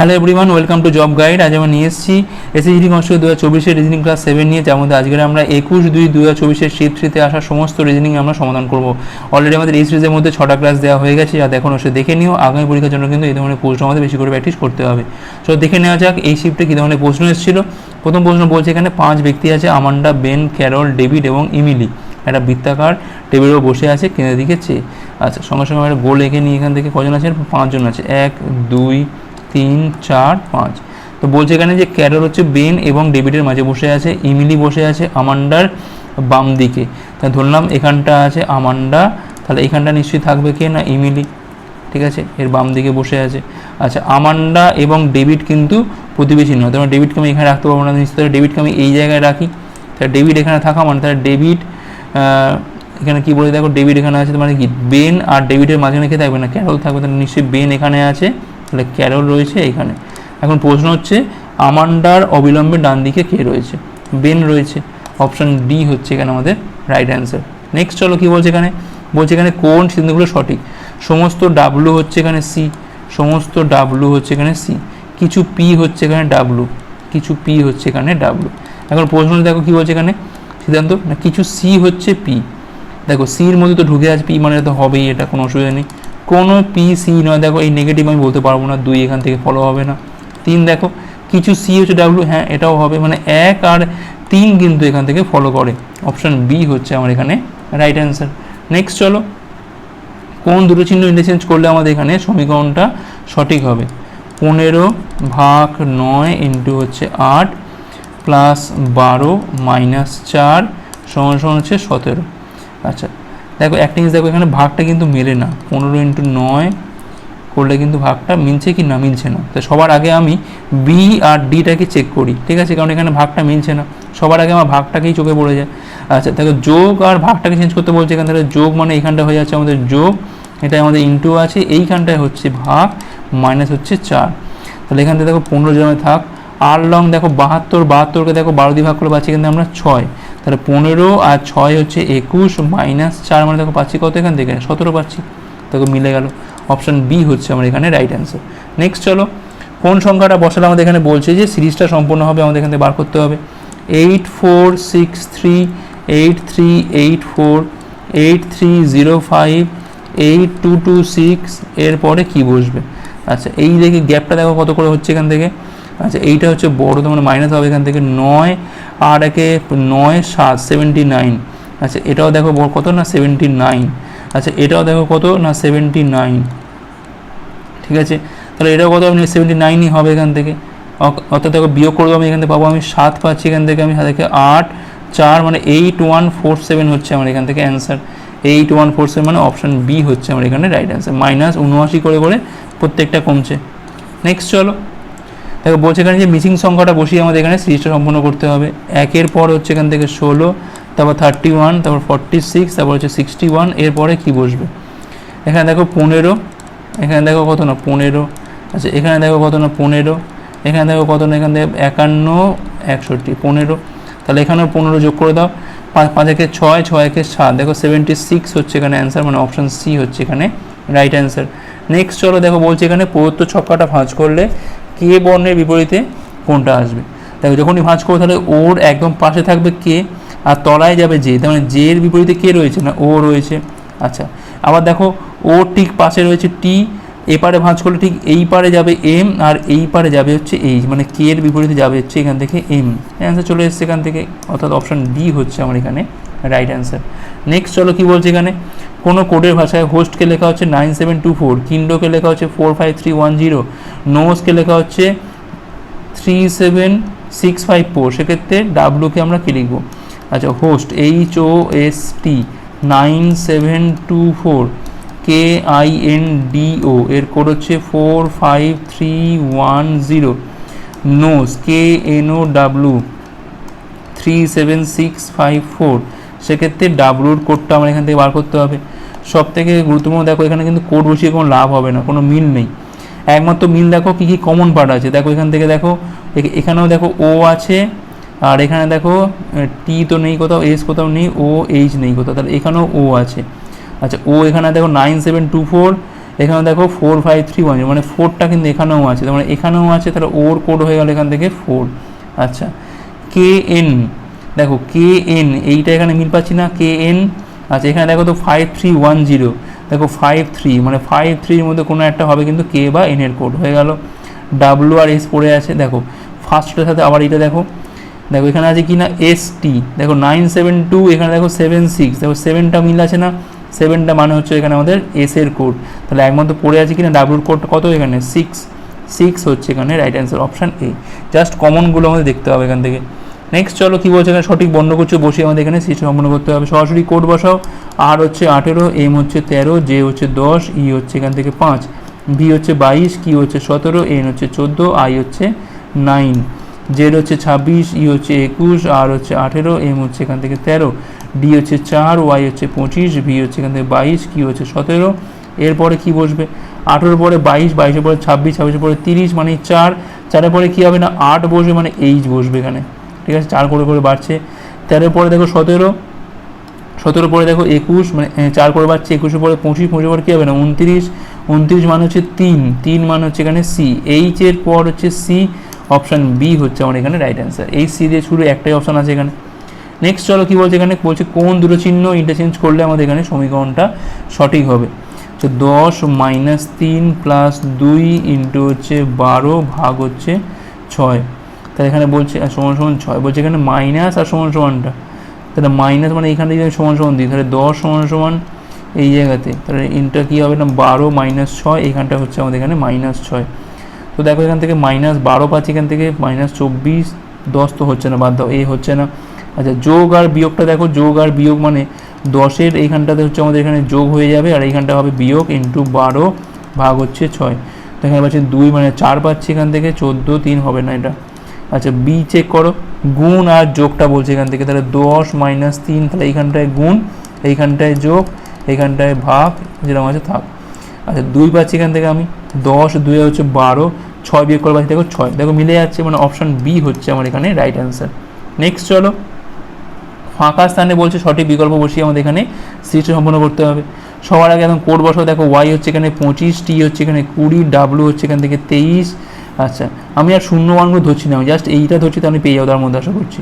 Hello everyone welcome to job guide আজ আমরা নিয়ে এসেছি এসএসডি কনস্টিটিউট দু হাজার চব্বিশের রিজনিং ক্লাস সেভেন নিয়ে, যার মধ্যে আজকে আমরা একুশ দুই দু হাজার চব্বিশের শীত থ্রিতে আসা সমস্ত রিজনিং আমরা সমাধান করব। অলরেডি আমাদের এই সিরিজের মধ্যে ছটা ক্লাস দেওয়া হয়ে গেছে যা এখন সে দেখে নিও, আগামী পরীক্ষার জন্য কিন্তু এই ধরনের প্রশ্ন আমাদের বেশি করে প্র্যাকটিস করতে হবে। সো দেখে নেওয়া যাক এই শিফটে কী ধরনের প্রশ্ন এসেছিল। প্রথম প্রশ্ন বলছে এখানে পাঁচ ব্যক্তি আছে আমান্ডা বেন ক্যারল ডেভিড এবং ইমিলি একটা বৃত্তাকার টেবিলের উপর বসে আছে, কেন্দ্রের দিকে চেয়ে। আচ্ছা সঙ্গে সঙ্গে আমরা গোল এঁকে নিয়ে এখান থেকে, কজন আছে পাঁচজন আছে। এক, দুই তিন, চার, পাঁচ। তো বলছে এখানে যে ক্যারল হচ্ছে বেন এবং ডেভিডের মাঝে বসে আছে, ইমিলি বসে আছে আমান্ডার বাম দিকে। তা ধরলাম এখানটা আছে আমান্ডা, তাহলে এখানটা নিশ্চয়ই থাকবে কে না? ইমিলি। ঠিক আছে? এর বাম দিকে বসে আছে। আচ্ছা আমান্ডা এবং ডেভিড কিন্তু প্রতিবেশী নয়। তোমার ডেভিডকে আমি এখানে রাখতে পারব না নিশ্চয়ই। ডেভিডকে আমি এই জায়গায় রাখি। তাহলে ডেভিড এখানে থাকা মানে তাহলে ডেভিড এখানে কি বলে দেখো? ডেভিড এখানে আছে মানে কি? বেন আর ডেভিডের মাঝখানে কে থাকবে না? ক্যারল থাকবে। তাহলে নিশ্চয়ই বেন এখানে আছে। তাহলে ক্যারল রয়েছে এখানে এখন প্রশ্ন হচ্ছে আমান্ডার অবিলম্বে ডান দিকে কে রয়েছে? বেন রয়েছে। অপশন ডি হচ্ছে এখানে আমাদের রাইট অ্যান্সার নেক্সট চলো কী বলছে এখানে? বলছে এখানে কোন সিদ্ধান্তগুলো সঠিক? সমস্ত ডাব্লু হচ্ছে এখানে সি সমস্ত ডাব্লু হচ্ছে এখানে সি কিছু পি হচ্ছে এখানে ডাব্লু কিছু পি হচ্ছে এখানে ডাব্লু এখন প্রশ্ন দেখো কি বলছে এখানে? সিদ্ধান্ত? না, কিছু সি হচ্ছে পি দেখো সির মধ্যে তো ঢুকে আছে পি মানে তো হবেই, এটা কোনো অসুবিধা নেই। কোনো পি সি নয়। দেখো, এই নেগেটিভ আমি বলতে পারব না, দুই এখান থেকে ফলো হবে না। তিন, দেখো, কিছু সি হচ্ছে ডাব্লু হ্যাঁ এটাও হবে। মানে এক আর তিন কিন্তু এখান থেকে ফলো করে। অপশান বি হচ্ছে আমার এখানে রাইট অ্যান্সার নেক্সট চলো, কোন দুটো চিহ্ন ইন্টারচেঞ্জ করলে আমাদের এখানে সমীকরণটা সঠিক হবে? পনেরো ভাগ নয় ইন্টু হচ্ছে আট প্লাস বারো মাইনাস চার, সমান সমান হচ্ছে সতেরো। আচ্ছা দেখো একটা দেখো, এখানে ভাগটা কিন্তু মেলে না। পনেরো ইন্টু নয় করলে কিন্তু ভাগটা মিলছে কি না, মিলছে না। তো সবার আগে আমি বি আর ডিটাকে চেক করি, ঠিক আছে? কারণ এখানে ভাগটা মিলছে না। সবার আগে আমার ভাগটাকেই চোখে পড়ে যায়। আচ্ছা দেখো, যোগ আর ভাগটাকে চেঞ্জ করতে বলছে এখান। থেকে যোগ মানে এইখানটা হয়ে যাচ্ছে আমাদের যোগ। এটা আমাদের ইন্টু আছে। এইখানটায় হচ্ছে ভাগ মাইনাস হচ্ছে চার। তাহলে এখান থেকে দেখো, পনেরো জমে থাক। আর লং দেখো, বাহাত্তর, বাহাত্তরকে দেখো, বারো দিয়ে ভাগ করে পাচ্ছি কিন্তু আমরা ছয়। তাহলে পনেরো আর ছয় হচ্ছে একুশ, মাইনাস চার মানে দেখো পাচ্ছি কত এখান থেকে? সতেরো পাচ্ছি। দেখো মিলে গেল। অপশন বি হচ্ছে আমার এখানে রাইট অ্যান্সার নেক্সট চলো, কোন সংখ্যাটা বসালে আমাদের এখানে বলছে যে সিরিজটা সম্পূর্ণ হবে, আমাদের এখান থেকে বার করতে হবে। Eight four six three eight three eight four eight three zero five eight two two six এরপরে কী বসবে? আচ্ছা এই দেখি গ্যাপটা দেখো কত করে হচ্ছে এখান থেকে? আচ্ছা এইটা হচ্ছে বড় তো মানে মাইনাস হবে এখান থেকে নয়, আর একে নয় সাত সেভেন্টি নাইন আচ্ছা এটাও দেখো কত না সেভেন্টি নাইন আচ্ছা এটাও দেখো কত না সেভেন্টি নাইন ঠিক আছে? তাহলে এটাও কত আপনি সেভেন্টি নাইনই হবে এখান থেকে। অর্থাৎ দেখো বিয়োগ করব আমি, এখান থেকে পাবো আমি সাত পাচ্ছি, এখান থেকে আমি থেকে আট, চার মানে এইট ওয়ান ফোর সেভেন হচ্ছে আমার এখান থেকে answer eight one four seven মানে অপশান বি হচ্ছে আমার এখানে রাইট অ্যান্সার মাইনাস উনআশি করে করে প্রত্যেকটা কমছে। নেক্সট চলো। দেখো, বলছে এখানে যে মিসিং সংখ্যাটা বসিয়ে আমাদের এখানে সিরিজটা সম্পূর্ণ করতে হবে। একের পর হচ্ছে এখান থেকে ষোলো, তারপর থার্টি ওয়ান তারপর ফর্টি সিক্স তারপর হচ্ছে সিক্সটি ওয়ান এরপরে কী বসবে? এখানে দেখো পনেরো, এখানে দেখো কত না, পনেরো। আচ্ছা এখানে দেখো কত না, পনেরো। এখানে দেখো কত না, এখানে দেখো একান্ন, একষট্টি, পনেরো। তাহলে এখানেও পনেরো যোগ করে দাও। পাঁচ পাঁচ একে ছয় ছয় একে সাত। দেখো সেভেন্টি সিক্স হচ্ছে এখানে অ্যান্সার মানে অপশান সি হচ্ছে এখানে রাইট অ্যান্সার নেক্সট চলো দেখো, বলছে এখানে প্রদত্ত ছক্কাটা ভাঁজ করলে কে বর্ণের বিপরীতে কোনটা আসবে? দেখো, যখনই ভাঁজ করব, তাহলে ওর একদম পাশে থাকবে কে আর তলায় যাবে যে তার মানে জের বিপরীতে কে রয়েছে না ও রয়েছে? আচ্ছা আবার দেখো, ও ঠিক পাশে রয়েছে টি এপারে ভাঁজ করলে ঠিক এই পারে যাবে এম আর এই পারে যাবে হচ্ছে এইচ মানে কে এর বিপরীতে যাবে হচ্ছে এখান থেকে এম অ্যান্সার চলে এসছে এখান থেকে, অর্থাৎ অপশান ডি হচ্ছে আমার এখানে রাইট অ্যান্সার নেক্সট চলো কি বলছে এখানে? কোনো কোডের ভাষায় হোস্টকে লেখা হচ্ছে নাইন সেভেন টু ফোর কিন্ডোকে লেখা হচ্ছে four five three one zero নোসকে লেখা হচ্ছে three seven six five four সেক্ষেত্রে ডাব্লুকে আমরা কী লিখব? আচ্ছা host H O S T nine seven two four K I N D O এর কোড হচ্ছে four five three one zero knows K N O W three seven six five four সেক্ষেত্রে ডাব্লুর কোডটা আমার এখান থেকে বার করতে হবে। সব থেকে গুরুত্বপূর্ণ, দেখো এখানে কিন্তু কোড বসিয়ে কোনো লাভ হবে না, কোনো মিল নেই। একমাত্র মিল দেখো কী কী কমন পার্ট আছে। দেখো এখান থেকে দেখো এখানেও দেখো ও আছে, আর এখানে দেখো টি তো নেই কোথাও এস কোথাও নেই ও এইচ নেই কোথাও, তাহলে এখানেও ও আছে। আচ্ছা ও এখানে দেখো নাইন সেভেন টু ফোর এখানে দেখো ফোর ফাইভ থ্রি ওয়ান মানে ফোরটা কিন্তু এখানেও আছে মানে এখানেও আছে, তাহলে ওর কোড হয়ে গেল এখান থেকে ফোর আচ্ছা কে এন দেখো কে এন এইটা এখানে মিল পাচ্ছি না কে এন আচ্ছা এখানে দেখো তো ফাইভ থ্রি ওয়ান জিরো দেখো ফাইভ থ্রি মানে ফাইভ থ্রির মধ্যে কোনো একটা হবে কিন্তু কে বা এন এর কোড হয়ে গেল। ডাব্লু আর এস পড়ে আছে, দেখো। ফার্স্টের সাথে আবার এটা দেখো। দেখো, এখানে আছে কি না এস টি দেখো নাইন সেভেন টু এখানে দেখো সেভেন সিক্স দেখো সেভেনটা মিল আছে না? সেভেনটা মানে হচ্ছে এখানে আমাদের এস এর কোড তাহলে একমাত্র পড়ে আছে কিনা ডাব্লুর কোড কত এখানে? সিক্স সিক্স হচ্ছে এখানে right answer option A just কমনগুলো আমাদের দেখতে হবে এখান থেকে। নেক্সট চলো কী বলছে এখানে? সঠিক বর্ণগুচ্ছ বসিয়ে আমাদের এখানে সিস্টেম সম্পন্ন করতে হবে। সরাসরি কোড বসাও। আর হচ্ছে আঠেরো এম হচ্ছে তেরো জে হচ্ছে দশ ই হচ্ছে এখান থেকে পাঁচ। বি হচ্ছে বাইশ কি হচ্ছে সতেরো এন হচ্ছে চোদ্দ আই হচ্ছে নাইন জেড হচ্ছে ছাব্বিশ ই হচ্ছে একুশ আর হচ্ছে আঠেরো এম হচ্ছে এখান থেকে তেরো। ডি হচ্ছে চার ওয়াই হচ্ছে পঁচিশ ভি হচ্ছে এখান থেকে বাইশ কি হচ্ছে সতেরো। এরপরে কি বসবে? আঠেরোর পরে বাইশ, বাইশের পরে ছাব্বিশ, ছাব্বিশের পরে তিরিশ মানে চার। চারের পরে কী হবে না? আট বসবে মানে এইচ বসবে এখানে। ঠিক আছে, চার করে করে বাড়ছে। তেরোর পরে দেখো সতেরো সতেরো পরে দেখো একুশ মানে চার করে বাড়ছে একুশের পরে পঁচিশ পঁচিশ পরে কী হবে না, উনত্রিশ উনত্রিশ মানে হচ্ছে তিন তিন মানে হচ্ছে এখানে সি এইচ এর পর হচ্ছে সি অপশান বি হচ্ছে আমার এখানে রাইট অ্যান্সার এই সি দিয়ে শুরু একটাই অপশান আছে এখানে। নেক্সট চলো কী বলছে এখানে, বলছে কোন দুটো চিহ্ন ইন্টারচেঞ্জ করলে আমাদের এখানে সমীকরণটা সঠিক হবে। তো দশ মাইনাস তিন প্লাস দুই ইন্টু হচ্ছে বারো ভাগ হচ্ছে ছয়। তাহলে এখানে বলছে আর সমান সমান ছয়, বলছে এখানে মাইনাস আর সমান সমানটা। তাহলে মাইনাস মানে এখানে যদি সমান সমান দিই, তাহলে দশ সমান সমান এই জায়গাতে, তাহলে ইনটা কী হবে না, বারো মাইনাস ছয়, এখানটা হচ্ছে আমাদের এখানে মাইনাস ছয়। তো দেখো এখান থেকে মাইনাস বারো পাচ্ছি, এখান থেকে মাইনাস চব্বিশ, দশ তো হচ্ছে না, বাদ দাও এই হচ্ছে না। আচ্ছা যোগ আর বিয়োগটা দেখো, যোগ আর বিয়োগ মানে দশের এইখানটাতে হচ্ছে আমাদের এখানে যোগ হয়ে যাবে, আর এইখানটা হবে বিয়োগ ইন্টু বারো ভাগ হচ্ছে ছয়। তো এখানে পাচ্ছি দুই মানে চার পাচ্ছি এখান থেকে, চোদ্দ তিন হবে না এটা। আচ্ছা বি চেক করো। গুণ আর যোগটা বলছে এখান থেকে, তাহলে দশ মাইনাস তিন, তাহলে এইখানটায় গুণ, এইখানটায় যোগ, এইখানটায় ভাগ, যেরকম আছে থাক আচ্ছা দুই পাচ্ছি এখান থেকে আমি, দশ দুই হচ্ছে বারো, ছয় বিয়োগ করে পাচ্ছি দেখো ছয়। দেখো মিলে যাচ্ছে মানে অপশান বি হচ্ছে আমার এখানে রাইট অ্যান্সার নেক্সট চলো। ফাঁকা স্থানে বলছে সঠিক বিকল্প বসিয়ে আমাদের এখানে সিস্টেম সম্পন্ন করতে হবে। সবার আগে এখন কোড বসাও। দেখো ওয়াই হচ্ছে এখানে পঁচিশ টি হচ্ছে এখানে কুড়ি ডাব্লু হচ্ছে এখান থেকে তেইশ আচ্ছা আমি আর শূন্য মানগুলো ধরছি না, আমি জাস্ট এইটা ধরছি তো আমি পেয়ে যাব, তার মধ্যে আশা করছি।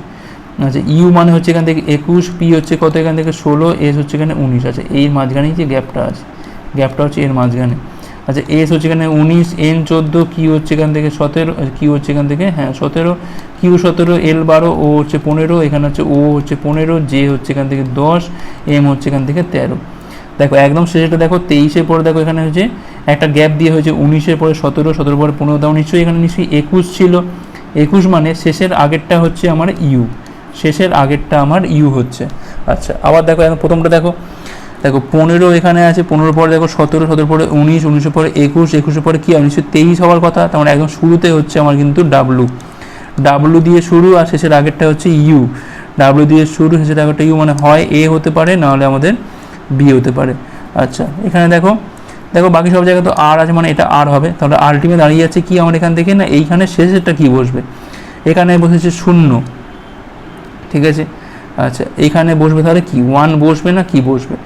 আচ্ছা ইউ মানে হচ্ছে এখান থেকে একুশ পি হচ্ছে কত এখান থেকে ষোলো এস হচ্ছে এখানে উনিশ। আছে এই মাঝখানেই যে গ্যাপটা আছে, গ্যাপটা হচ্ছে এর মাঝখানে। আচ্ছা এস হচ্ছে এখানে উনিশ এন চোদ্দ কি হচ্ছে এখান থেকে সতেরো কি হচ্ছে এখান থেকে হ্যাঁ সতেরো কিউ সতেরো এল বারো ও হচ্ছে পনেরো, এখানে হচ্ছে ও হচ্ছে পনেরো জে হচ্ছে এখান থেকে দশ এম হচ্ছে এখান থেকে তেরো। দেখো, একদম শেষেটা দেখো, তেইশের পরে দেখো এখানে হচ্ছে একটা গ্যাপ দিয়ে হয়েছে উনিশের পরে সতেরো সতেরো পরে পনেরো দাও নিশ্চয়ই এখানে নিশ্চয়ই একুশ ছিল। একুশ মানে শেষের আগেরটা হচ্ছে আমার ইউ। শেষের আগেরটা আমার ইউ হচ্ছে। আচ্ছা আবার দেখো, এখন প্রথমটা দেখো। দেখো, পনেরো এখানে আছে পনেরো পরে দেখো সতেরো সতেরো পরে উনিশ, উনিশের পরে একুশ, একুশের পরে কি? উনিশশো তেইশ হওয়ার কথা, তার মানে একদম শুরুতে হচ্ছে আমার কিন্তু ডাব্লু ডাব্লু দিয়ে শুরু আর শেষের আগেরটা হচ্ছে ইউ। ডাব্লু দিয়ে শুরু, শেষের আগেরটা ইউ মানে হয় এ হতে পারে, নাহলে আমাদের বি হতে পারে। আচ্ছা এখানে দেখো দেখো বাকি সব জায়গায় তো আর আছে মানে এটা আর হবে। তাহলে আলটিমেট দাঁড়িয়ে যাচ্ছে কি আমার এখান থেকে? না এইখানে শেষেরটা কি বসবে? এখানে বসেছে শূন্য। ঠিক আছে? আচ্ছা এখানে বসবে তাহলে কি? ওয়ান বসবে না কি বসবে?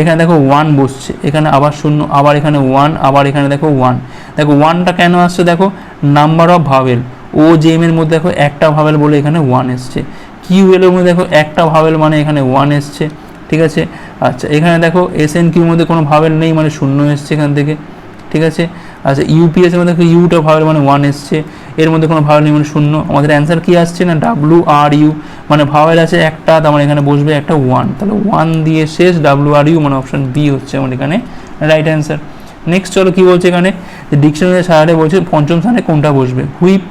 এখানে দেখো ওয়ান বসছে। এখানে আবার শূন্য, আবার এখানে ওয়ান আবার এখানে দেখো ওয়ান দেখো ওয়ানটা কেন আসছে? দেখো নাম্বার অফ ভাবেল ও জেম মধ্যে দেখো একটা ভাবেল বলে এখানে ওয়ান এসছে। কিউ এর মধ্যে দেখো একটা ভাবেল মানে এখানে ওয়ান এসছে। ঠিক আছে? আচ্ছা এখানে দেখো এস এন কিউর মধ্যে কোনো ভাবেল নেই মানে শূন্য এসছে এখান থেকে, ঠিক আছে? আচ্ছা ইউপিএস এর মধ্যে ইউটা ভাবেল মানে ওয়ান এসছে, এর মধ্যে কোনো ভাবেল নেই মানে শূন্য। আমাদের অ্যান্সার কি আসছে না? ডাব্লু আর ইউ মানে ভাওয়েল আছে একটা, তার মানে এখানে বসবে একটা ওয়ান তাহলে ওয়ান দিয়ে শেষ ডাব্লু আর ইউ মানে অপশন বি হচ্ছে আমার এখানে রাইট অ্যান্সার নেক্সট চলো কী বলছে এখানে? ডিকশনারি সারারে বলছে পঞ্চম স্থানে কোনটা বসবে? Whip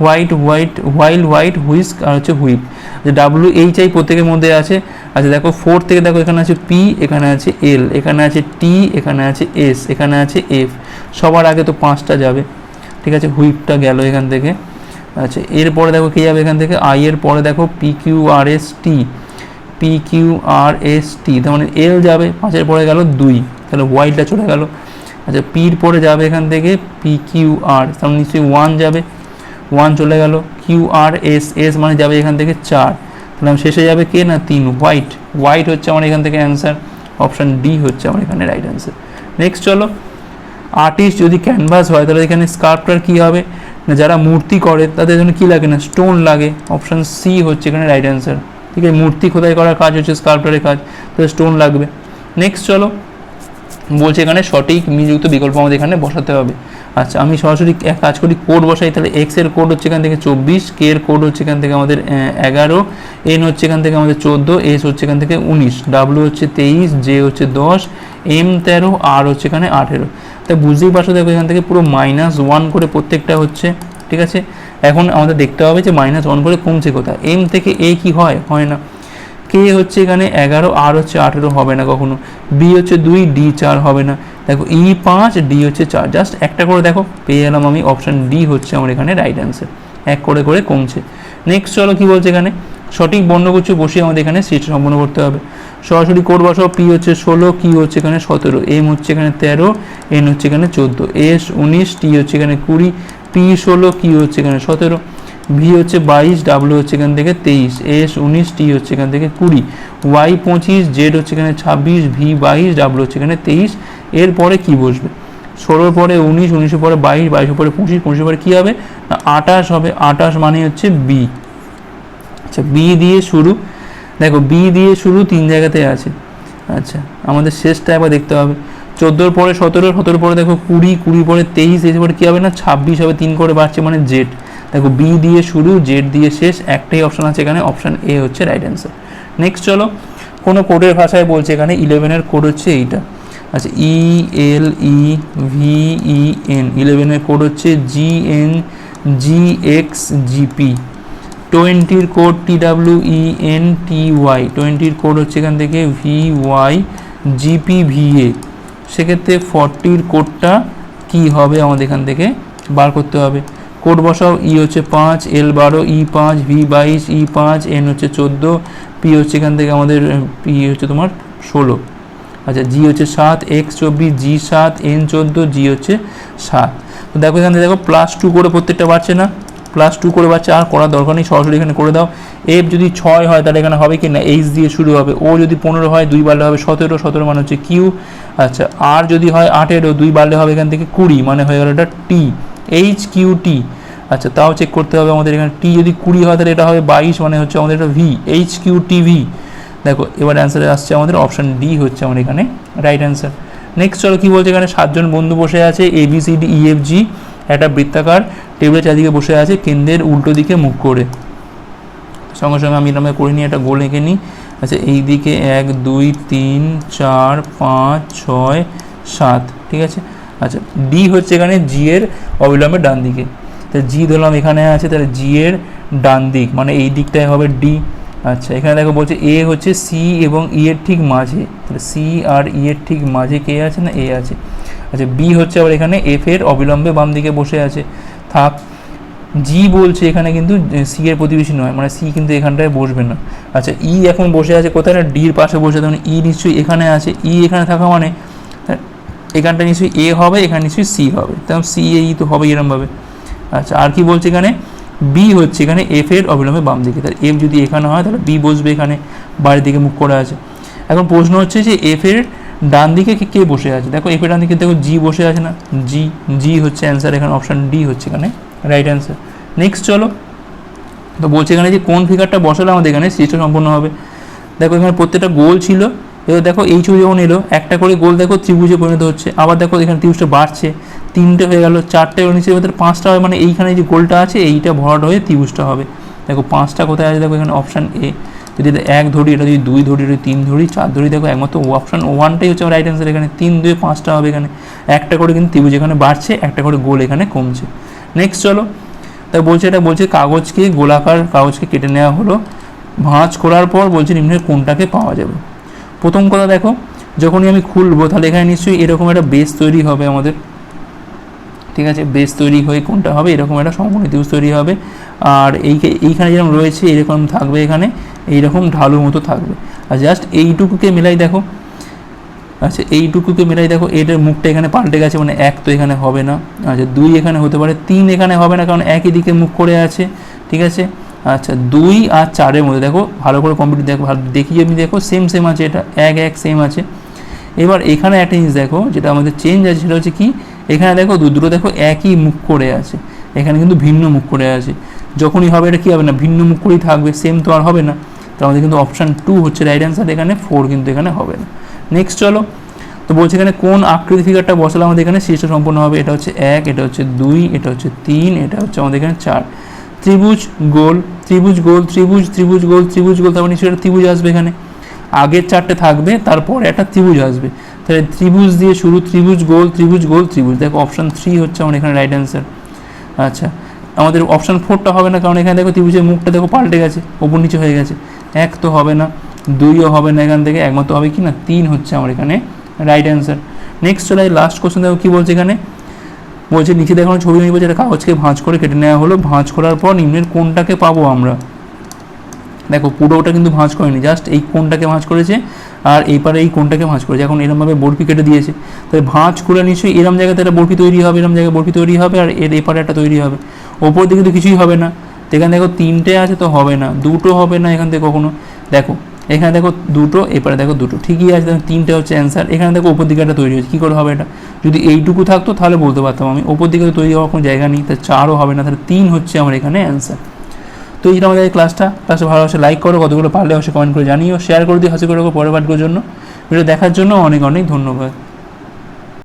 white white, while, white, whisk আর হচ্ছে হুইপ। যে ডাব্লু এইচ আই প্রত্যেকের মধ্যে আছে আচ্ছা দেখো ফোর থেকে দেখো এখানে আছে পি এখানে আছে এল এখানে আছে টি এখানে আছে এস এখানে আছে এফ সবার আগে তো পাঁচটা যাবে। ঠিক আছে, হুইপটা গেল এখান থেকে। আচ্ছা এরপরে দেখো কে যাবে এখান থেকে? আই এর পরে দেখো P Q R S T P Q R S T তার মানে এল যাবে, পাঁচের পরে গেল দুই। তাহলে ওয়াইটা চলে গেল। আচ্ছা পির পরে যাবে এখান থেকে পি কিউ আর তার মানে নিশ্চয়ই ওয়ান যাবে। ওয়ান চলে গেল কিউ আর এস এস মানে যাবে এখান থেকে চার। তাহলে শেষে যাবে কে না? তিন। হোয়াইট হোয়াইট হচ্ছে আমার এখান থেকে অ্যান্সার অপশান ডি হচ্ছে আমার এখানে রাইট অ্যান্সার নেক্সট চলো। আর্টিস্ট যদি ক্যানভাস হয়, তাহলে এখানে স্কাল্পটার কী হবে? না, যারা মূর্তি করে, তাদের জন্য কী লাগে না? স্টোন লাগে। অপশান সি হচ্ছে এখানে রাইট অ্যান্সার ঠিক আছে, মূর্তি খোদাই করার কাজ হচ্ছে? স্কাল্পটারের কাজ। তাহলে স্টোন লাগবে। নেক্সট চলো। বলছে এখানে সঠিক মিযুক্ত বিকল্প আমাদের এখানে বসাতে হবে। আচ্ছা আমি সরাসরি এক কাজ করি কোড বসাই, তাহলে এক্সের কোড হচ্ছে এখান থেকে চব্বিশ কে এর কোড হচ্ছে এখান থেকে আমাদের এগারো এন হচ্ছে এখান থেকে আমাদের চোদ্দ এস হচ্ছে এখান থেকে উনিশ ডাব্লিউ হচ্ছে তেইশ জে হচ্ছে দশ এম তেরো আর হচ্ছে এখানে আঠেরো। তাই বুঝতেই পারছ দেখো এখান থেকে পুরো মাইনাস ওয়ান করে প্রত্যেকটা হচ্ছে, ঠিক আছে? এখন আমাদের দেখতে হবে যে মাইনাস ওয়ান করে কমছে কোথায়। এম থেকে এ কি হয়? হয় না। কে হচ্ছে এখানে? এগারো, আর হচ্ছে আঠেরো হবে না কখনো। বি হচ্ছে দুই ডি চার হবে না। দেখো ই পাঁচ ডি হচ্ছে চার। জাস্ট একটা করে দেখো, পেয়ে গেলাম আমি। অপশান ডি হচ্ছে আমার এখানে রাইট অ্যান্সার এক করে করে কমছে। নেক্সট চলো কি বলছে এখানে? সঠিক বর্ণগুচ্ছ বসিয়ে আমাদের এখানে সিট সম্পন্ন করতে হবে। সরাসরি কোড বসাও। পি হচ্ছে ষোলো কি হচ্ছে এখানে সতেরো। এম হচ্ছে এখানে তেরো এন হচ্ছে এখানে চোদ্দ। এস উনিশ টি হচ্ছে এখানে কুড়ি পি ষোলো কি হচ্ছে এখানে সতেরো। ভি হচ্ছে বাইশ ডাব্লিউ হচ্ছে এখান থেকে তেইশ এস উনিশ টি হচ্ছে এখান থেকে কুড়ি ওয়াই পঁচিশ জেড হচ্ছে এখানে ছাব্বিশ ভি বাইশ ডাব্লিউ হচ্ছে এখানে তেইশ, এরপরে কি বসবে? ষোলোর পরে উনিশ, উনিশের পরে বাইশ, বাইশের পরে পঁচিশ, পঁচিশের পরে কী হবে? না আটাশ হবে আটাশ মানে হচ্ছে বি আচ্ছা বি দিয়ে শুরু, দেখো বি দিয়ে শুরু তিন জায়গাতে আছে। আচ্ছা আমাদের শেষটা একবার দেখতে হবে। চোদ্দোর পরে সতেরো, সতেরোর পরে দেখো কুড়ি কুড়ি পরে তেইশ এরপরে কী হবে না? ছাব্বিশ হবে, তিন করে বাড়ছে মানে জেড দেখো বি দিয়ে শুরু জেড দিয়ে শেষ, একটাই অপশান আছে এখানে অপশান এ হচ্ছে রাইট অ্যান্সার নেক্সট চলো, কোনো কোডের ভাষায় বলছে এখানে ইলেভেনের কোড হচ্ছে এইটা। আচ্ছা E L E V E N ইলেভেনের কোড হচ্ছে G N G X GP টোয়েন্টির code T W E N T Y টোয়েন্টির কোড হচ্ছে এখান থেকে ভি ওয়াই জিপি ভিএ সেক্ষেত্রে ফর্টির কোডটা কি হবে আমাদের এখান থেকে? বার করতে হবে। কোড বসাও, ই হচ্ছে পাঁচ, এল বারো, ই পাঁচ, ভি বাইশ, ই পাঁচ, এন হচ্ছে চোদ্দ, পি হচ্ছে এখান থেকে আমাদের পি হচ্ছে তোমার ষোলো। আচ্ছা জি হচ্ছে সাত, এক্স চব্বিশ, জি সাত, এন চোদ্দ, জি হচ্ছে সাত। তো দেখো এখান থেকে দেখো, প্লাস টু করে প্রত্যেকটা বাড়ছে না। প্লাস টু করে বাচ্চা আর করার দরকার নেই, সরাসরি এখানে করে দাও। এফ যদি ছয় হয়, তাহলে এখানে হবে কি না? এইচ দিয়ে শুরু হবে। ও যদি পনেরো হয়, দুই বাড়লে হবে সতেরো সতেরো মানে হচ্ছে কিউ আচ্ছা আর যদি হয় আঠেরো, দুই বাড়লে হবে এখান থেকে কুড়ি মানে হয়ে গেল এটা টি এইচ কিউ টি আচ্ছা তাও চেক করতে হবে আমাদের এখানে। টি যদি কুড়ি হয়, তাহলে এটা হবে বাইশ মানে হচ্ছে আমাদের এটা V H Q T V দেখো, এবার অ্যান্সারে আসছে আমাদের অপশান ডি হচ্ছে আমার এখানে রাইট অ্যান্সার নেক্সট চলো, কী বলছে এখানে? সাতজন বন্ধু বসে আছে A B C D E F G একটা বৃত্তাকার টেবিলের চারদিকে বসে আছে, কেন্দ্রের উল্টো দিকে মুখ করে। সঙ্গে সঙ্গে আমি এরকম করে নিয়ে একটা গোল এঁকে নিই। আচ্ছা এই দিকে এক, দুই, তিন, চার, পাঁচ, ছয়, সাত, ঠিক আছে? আচ্ছা ডি হচ্ছে এখানে জি এর অবিলম্বে ডান দিকে। তো জি ধরলাম এখানে আছে, তাহলে জি এর ডান দিক মানে এই দিকটাই হবে ডি আচ্ছা এখানে দেখো বলছে এ হচ্ছে সি এবং ই এর ঠিক মাঝে। তাহলে সি আর ই এর ঠিক মাঝে কে আছে না এ আছে? আচ্ছা বি হচ্ছে আবার এখানে এফ এর অবিলম্বে বাম দিকে বসে আছে। থাক জি বলছে এখানে কিন্তু সি এর প্রতিবেশী নয় মানে সি কিন্তু এখানটায় বসবে না। আচ্ছা ই এখন বসে আছে কোথায় না? ডির পাশে বসে তখন ই নিশ্চয়ই এখানে আছে। ই এখানে থাকা মানে এখানটা নিশ্চয়ই এ হবে, এখানে নিশ্চয়ই সি হবে। তেমন সি এ তো হবে এরমভাবে। আচ্ছা আর কি বলছে এখানে? বি হচ্ছে এখানে এফ এর অবিলম্বে বাম দিকে। তাহলে এফ যদি এখানে হয়, তাহলে বি বসবে এখানে, বাড়ির দিকে মুখ করে আছে। এখন প্রশ্ন হচ্ছে যে এফ এর ডান দিকে কে বসে আছে? দেখো এফ এর ডান দিকে দেখো জি বসে আছে না? জি জি হচ্ছে অ্যান্সার এখানে অপশান ডি হচ্ছে এখানে রাইট অ্যান্সার নেক্সট চলো। তো বলছে এখানে যে কোন ফিগারটা বসালে আমাদের এখানে সিস্টেম সম্পূর্ণ হবে। দেখো এখানে প্রত্যেকটা গোল ছিল। এবার দেখো এই ছবি যখন এলো, একটা করে গোল দেখো ত্রিভুজে পরিণত হচ্ছে। আবার দেখো এখানে ত্রিভুজটা বাড়ছে। তিনটে হয়ে গেল, চারটে হয়ে নিচে এবার পাঁচটা হয় মানে এইখানে যে গোলটা আছে, এইটা ভরাট হয়ে ত্রিভুজটা হবে। দেখো পাঁচটা কোথায় আছে দেখো এখানে অপশান এ যদি এটা এক ধরি, এটা যদি দুই ধরি, এটা তিন ধরি, চার ধরি, দেখো একমাত্র অপশান ওয়ানটাই হচ্ছে আমার রাইট অ্যান্সার এখানে। তিন দুই পাঁচটা হবে এখানে। একটা করে কিন্তু ত্রিভুজ এখানে বাড়ছে, একটা করে গোল এখানে কমছে। নেক্সট চলো। তাই বলছে এটা বলছে কাগজকে গোলাকার কাগজকে কেটে নেওয়া হলো। ভাঁজ করার পর বলছে নিম্নের কোনটাকে পাওয়া যাবে। প্রথম কথা দেখো, যখনই আমি খুলবো, তাহলে এখানে নিশ্চয়ই এরকম একটা বেস তৈরি হবে আমাদের। ঠিক আছে? বেস তৈরি হয়ে কোনটা হবে? এরকম একটা সম্পূর্ণ ত্রিভুজ তৈরি হবে। আর এই এইখানে যেরকম রয়েছে, এরকম থাকবে এখানে, এইরকম ঢালুর মতো থাকবে। আর জাস্ট এইটুকুকে মেলাই দেখো আচ্ছা এইটুকুকে মেলাই দেখো এটার মুখটা এখানে পাল্টে গেছে মানে এক তো এখানে হবে না। আচ্ছা দুই এখানে হতে পারে, তিন এখানে হবে না, কারণ একই দিকে মুখ করে আছে। ঠিক আছে? আচ্ছা দুই আর চারের মধ্যে, দেখো, ভালো করে কম্পিউটার দেখো, ভালো দেখি আমি দেখো সেম সেম আছে এটা, এক এক সেম আছে। এবার এখানে একটা জিনিস দেখো, যেটা আমাদের চেঞ্জ আছে, সেটা হচ্ছে কি, এখানে দেখো, দু- দুটো দেখো একই মুখ করে আছে। এখানে কিন্তু ভিন্ন মুখ করে আছে। যখনই হবে, এটা কী হবে না, ভিন্ন মুখ করেই থাকবে সেম তো আর হবে না। তো আমাদের কিন্তু অপশান টু হচ্ছে রাইট অ্যান্সার এখানে ফোর কিন্তু এখানে হবে না। নেক্সট চলো, তো বলছে এখানে কোন আকৃতি ফিগারটা বসালে আমাদের এখানে শীর্ষ সম্পূর্ণ হবে? এটা হচ্ছে এক, এটা হচ্ছে দুই, এটা হচ্ছে তিন, এটা হচ্ছে আমাদের এখানে চার। ত্রিভুজ গোল ত্রিভুজ গোল, ত্রিভুজ ত্রিভুজ গোল ত্রিভুজ গোল তারপর নিশ্চয়ই একটা ত্রিভুজ আসবে এখানে। আগের চারটে থাকবে, তারপরে একটা ত্রিভুজ আসবে। তাহলে ত্রিভুজ দিয়ে শুরু, ত্রিভুজ গোল ত্রিভুজ গোল, ত্রিভুজ। দেখো অপশান থ্রি হচ্ছে আমার এখানে রাইট অ্যান্সার আচ্ছা আমাদের অপশান ফোরটা হবে না, কারণ এখানে দেখো ত্রিভুজের মুখটা দেখো পাল্টে গেছে, ওপর নিচে হয়ে গেছে। এক তো হবে না, দুইও হবে না এখান থেকে, একমাত্র হবে কি না? তিন হচ্ছে আমার এখানে রাইট অ্যান্সার নেক্সট চলে লাস্ট কোশ্চেন দেখো কী বলছে এখানে? বলছে, নিচে দেখানো ছবি নিয়ে বলছে, এটা কাগজকে ভাঁজ করে কেটে নেওয়া হলো। ভাঁজ করার পর নিম্নের কোনটাকে পাবো আমরা? দেখো, পুরোটা কিন্তু ভাঁজ করেনি, জাস্ট এই কোনটাকে ভাঁজ করেছে আর এইপারে এই কোনটাকে ভাঁজ করেছে। এখন এরমভাবে বরফি কেটে দিয়েছে। তাহলে ভাঁজ করে নিশ্চয়ই এরম জায়গাতে একটা বরফি তৈরি হবে, এরম জায়গায় বরফি তৈরি হবে আর এর এপারে একটা তৈরি হবে। ওপর দিকে তো কিছুই হবে না। এখানে দেখো, তিনটে আছে তো হবে না, দুটো হবে না এখান থেকে কখনো। দেখো এখানে দেখো দুটো, এপারে দেখো দুটো। ঠিকই আছে, দেখো তিনটে হচ্ছে অ্যান্সার এখানে দেখো ওপর দিকে একটা তৈরি হচ্ছে কী করে হবে এটা? যদি এইটুকু থাকতো তাহলে বলতে পারতাম আমি। ওপর দিকে তো তৈরি হওয়ার কোনো জায়গা নেই তাহলে চারও হবে না, তাহলে তিন হচ্ছে আমার এখানে অ্যান্সার তো এই আমাদের ক্লাসটা ক্লাসটা ভালোবাসে লাইক করো, কতগুলো পারলে অবশ্যই কমেন্ট করে জানিও। শেয়ার করে দিই হাসি করে পরের পাঠগুলোর জন্য। ভিডিও দেখার জন্য অনেক অনেক ধন্যবাদ।